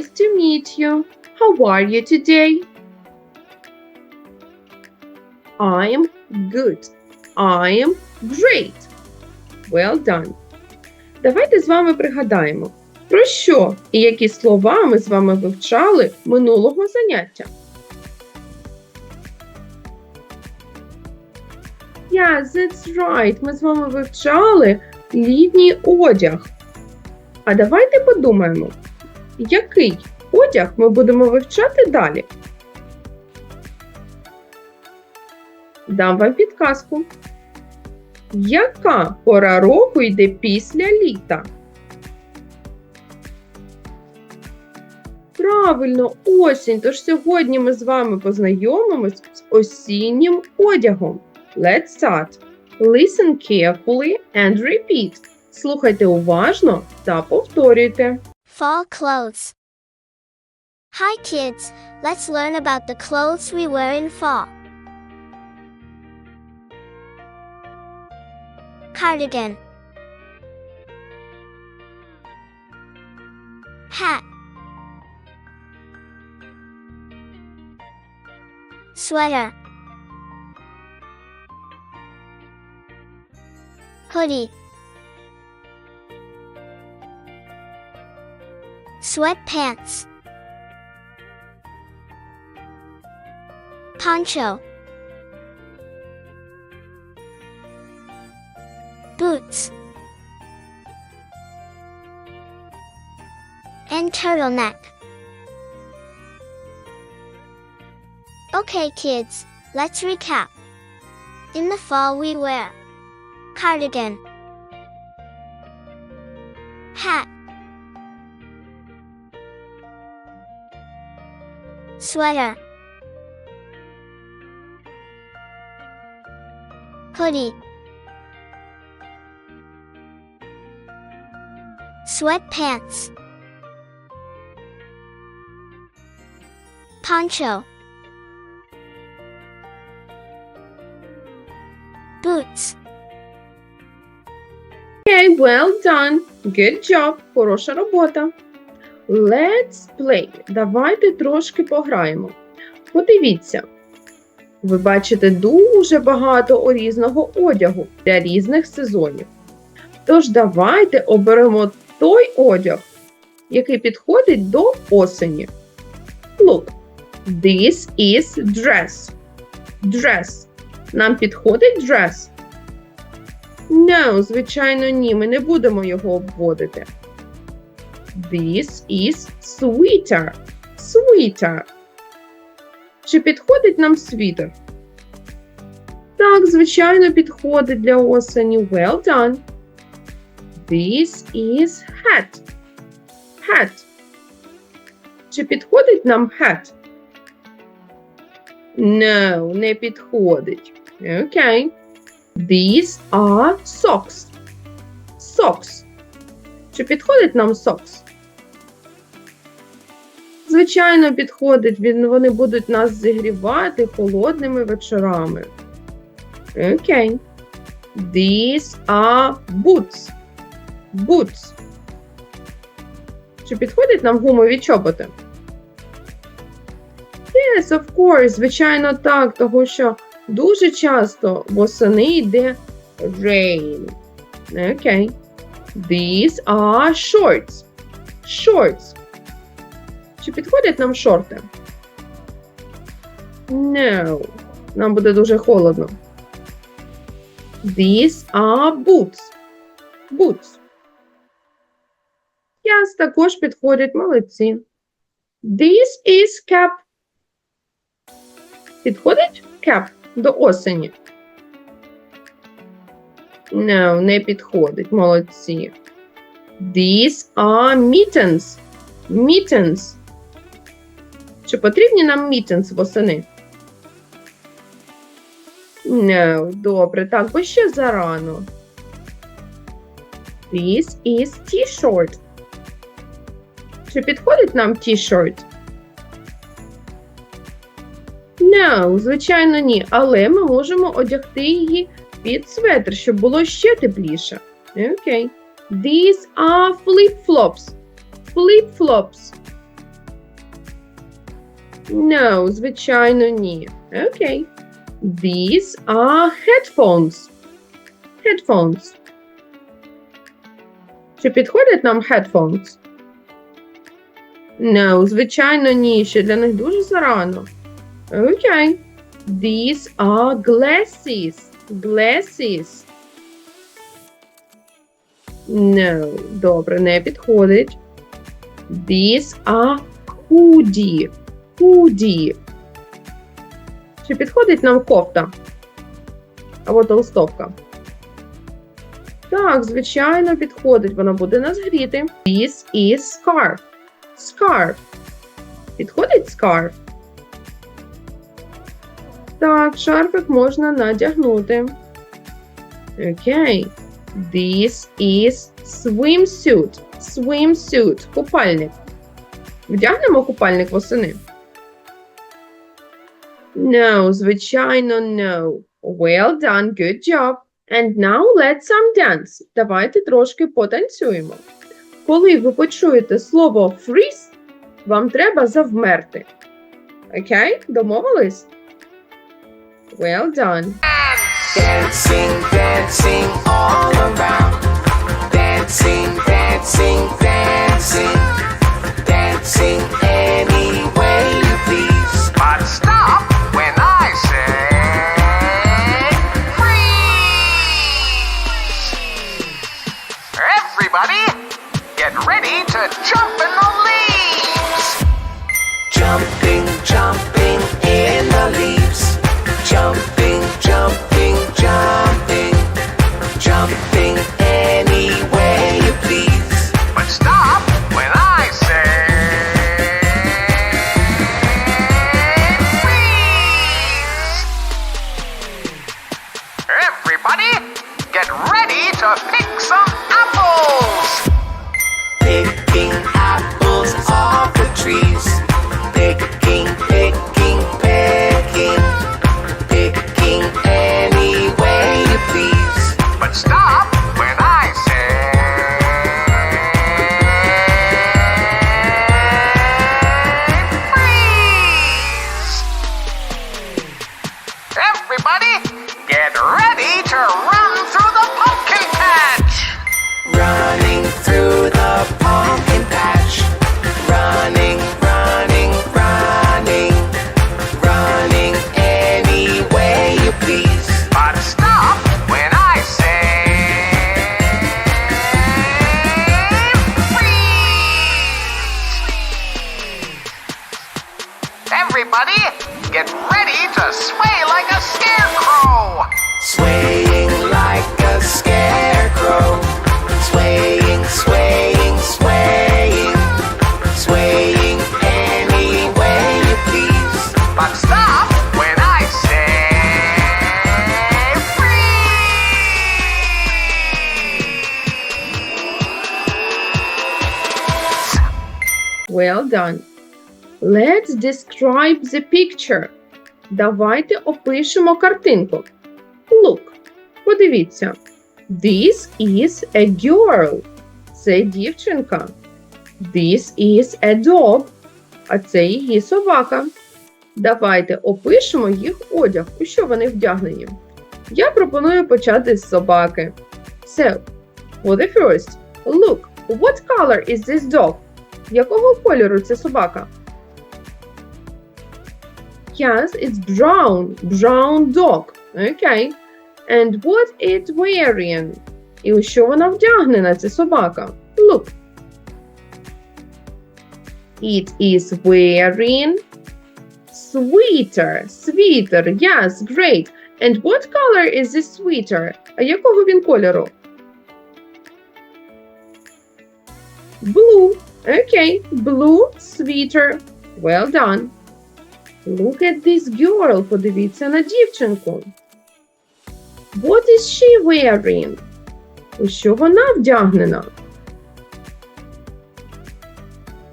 nice to meet you. How are you today? I am good. I am great. Well done. Давайте з вами пригадаємо, про що і які слова ми з вами вивчали минулого заняття. Yes, that's right. Ми з вами вивчали літній одяг. А давайте подумаємо, який одяг ми будемо вивчати далі. Дам вам підказку. Яка пора року йде після літа? Правильно, осінь. Тож сьогодні ми з вами познайомимось з осіннім одягом. Let's start. Listen carefully and repeat. Слухайте уважно та повторюйте. Fall clothes. Hi kids, let's learn about the clothes we wear in fall. Cardigan. Hat. Sweater. Hoodie. Sweatpants. Poncho. Boots. And turtleneck. Okay, kids, let's recap. In the fall, we wear cardigan, sweater, hoodie, sweatpants, poncho, boots. Okay, well done. Good job. Хороша робота. Let's play. Давайте трошки пограємо. Подивіться. Ви бачите дуже багато різного одягу для різних сезонів. Тож давайте оберемо той одяг, який підходить до осені. Look, this is dress. Dress. Нам підходить dress? No, звичайно, ні. Ми не будемо його обводити. This is sweater. Sweater. Чи підходить нам світер? Так, звичайно, підходить для осені. Well done. This is hat. Hat. Чи підходить нам hat? No, не підходить. Окей. These are socks. Socks. Чи підходить нам socks? Звичайно, підходить. Він- Вони будуть нас зігрівати холодними вечорами. Окей. These are boots. Boots. Чи підходять нам гумові чоботи? Yes, of course. Звичайно, так, тому що дуже часто восени йде rain. Окей. These are shorts. Shorts. Чи підходять нам шорти? No. Нам буде дуже холодно. These are boots. Boots. Yes, також підходять молодці. This is cap. Підходить cap до осені? No, не підходить. Молодці. These are mittens. Mittens. Чи потрібні нам mittens восени? No, добре. Так, бо ще зарано. This is t-shirt. Чи підходить нам t-shirt? No, звичайно, ні. Але ми можемо одягти її під светр, щоб було ще тепліше. Окей. These are flip-flops. Flip-flops. No, звичайно, ні. Окей. These are headphones. Headphones. Чи підходять нам headphones? No, звичайно, ні. Ще для них дуже зарано. Окей. These are glasses. Glasses. No, добре, не підходить. These are hoodie. Hoodie. Чи підходить нам кофта? Або толстовка? Так, звичайно, підходить. Вона буде нас гріти. This is scarf. Scarf. Підходить scarf? Так, шарфик можна надягнути. Окей. This is swimsuit. Swimsuit. Купальник. Вдягнемо купальник восени? No, звичайно, no. Well done, good job. And now let's some dance. Давайте трошки потанцюємо. Коли ви почуєте слово freeze, вам треба завмерти. Окей? Домовились? Well done. Dancing, dancing all around. Dancing, dancing, dancing. Dancing Everybody, get ready to sway like a scarecrow. Swaying like a scarecrow. Swaying, swaying, swaying. Swaying any way you please. But stop when I say freeze. Well done. Let's describe the picture. Давайте опишемо картинку. Look. Подивіться. This is a girl. Це дівчинка. This is a dog. А це її собака. Давайте опишемо їх одяг, у що вони вдягнені. Я пропоную почати з собаки. So, for the first, look, what color is this dog? Якого кольору ця собака? Yes, it's brown. Brown dog. Okay. And what it wearing? І у що вона вдягнена, ця собака? Look. It is wearing sweater. Sweater. Yes, great. And what color is this sweater? А якого він кольору? Blue. Okay, blue sweater. Well done. Look at this girl. Подивіться на дівчинку. What is she wearing? У що вона вдягнена?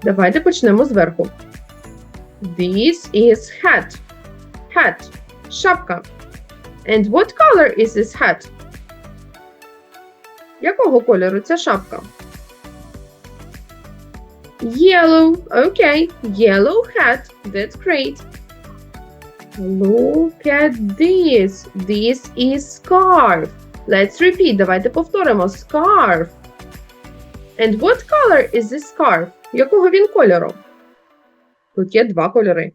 Давайте почнемо зверху. This is hat. Hat. Шапка. And what color is this hat? Якого кольору ця шапка? Yellow. Okay. Yellow hat. That's great. Look at this. This is scarf. Let's repeat. Давайте повторимо. Scarf. And what color is this scarf? Якого він кольору? Тут є два кольори.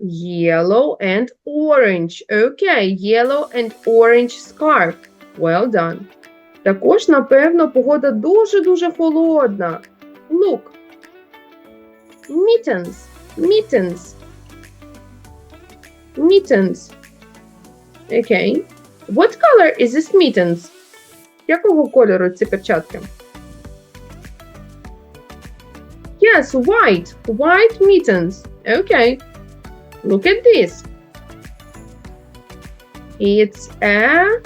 Yellow and orange. Okay, yellow and orange scarf. Well done. Також, напевно, погода дуже-дуже холодна. Look. Mittens. Mittens. Mittens. Okay. What color is this mittens? Якого кольору ці перчатки? Yes, white. White mittens. Okay. Look at this. It's a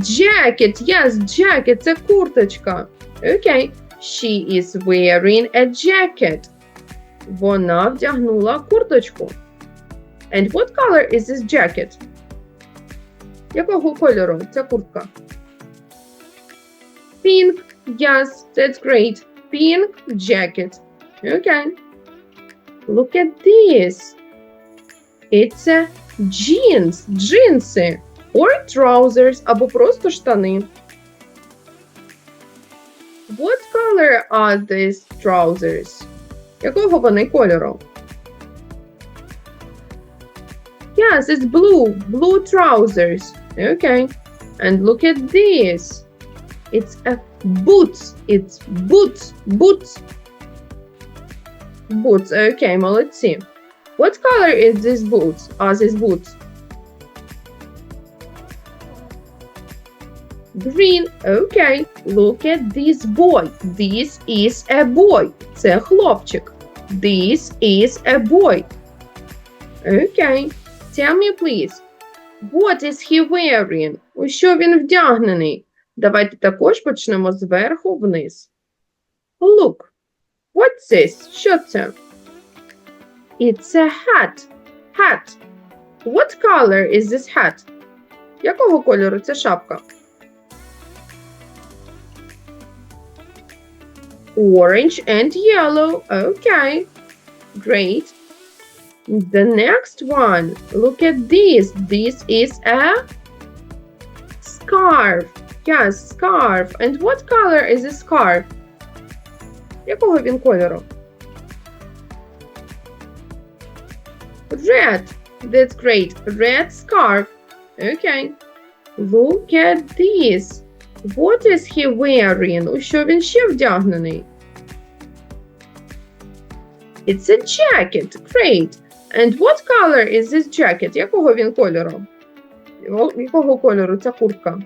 jacket. Yes, jacket. Це курточка. Okay. She is wearing a jacket. Вона вдягнула курточку. And what color is this jacket? Якого кольору ця куртка? Pink. Yes, that's great. Pink jacket. Okay. Look at this. It's a jeans. Джинси. Or trousers або просто штани. What color are these trousers? Якого вони кольору? Yes, it's blue. Blue trousers. Okay. And look at this. It's a boots. It's boots. Boots. Boots. Okay, молодці. What color is this boots? Are these boots? Green. Okay. Look at this boy. This is a boy. Це хлопчик. This is a boy. Okay. Tell me, please. What is he wearing? У що він вдягнений? Давайте також почнемо зверху вниз. Look. What's this? Що це? It's a hat. Hat. What color is this hat? Якого кольору ця шапка? Orange and yellow. Okay. Great. The next one. Look at this. This is a scarf. Yes, scarf. And what color is this scarf? Якого він кольору? Red. That's great. Red scarf. Okay. Look at this. What is he wearing? У що він ще вдягнений? It's a jacket. Great. And what color is this jacket? Якого він кольору? Якого кольору ця куртка?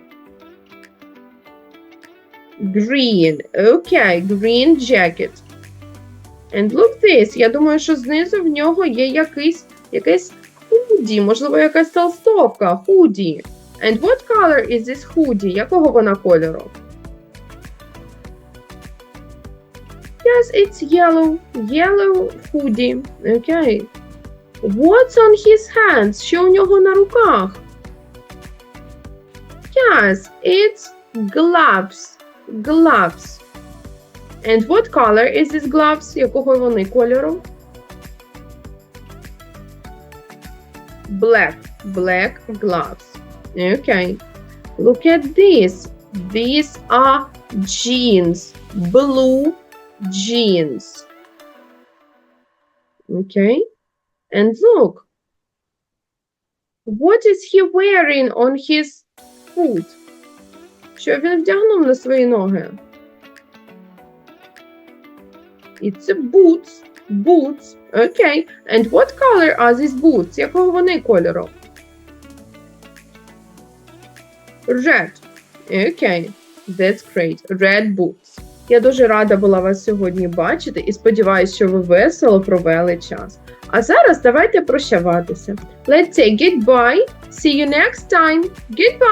Green. Okay, green jacket. And look this. Я думаю, що знизу в нього є якийсь, якийсь худі, можливо, якась толстовка. Худі. And what color is this hoodie? Якого вона кольору? Yes, it's yellow. Yellow hoodie. Okay. What's on his hands? Що у нього на руках? Yes, it's gloves. Gloves. And what color is this gloves? Якого вони кольору? Black. Black gloves. Okay. Look at this. These are jeans. Blue jeans. Okay. And look. What is he wearing on his foot? Що він вдягнув на свої ноги? It's a boots. Boots. Okay. And what color are these boots? Якого вони кольору? Red. Okay. That's great. Red boots. Я дуже рада була вас сьогодні бачити і сподіваюся, що ви весело провели час. А зараз давайте прощаватися. Let's say goodbye. See you next time. Goodbye.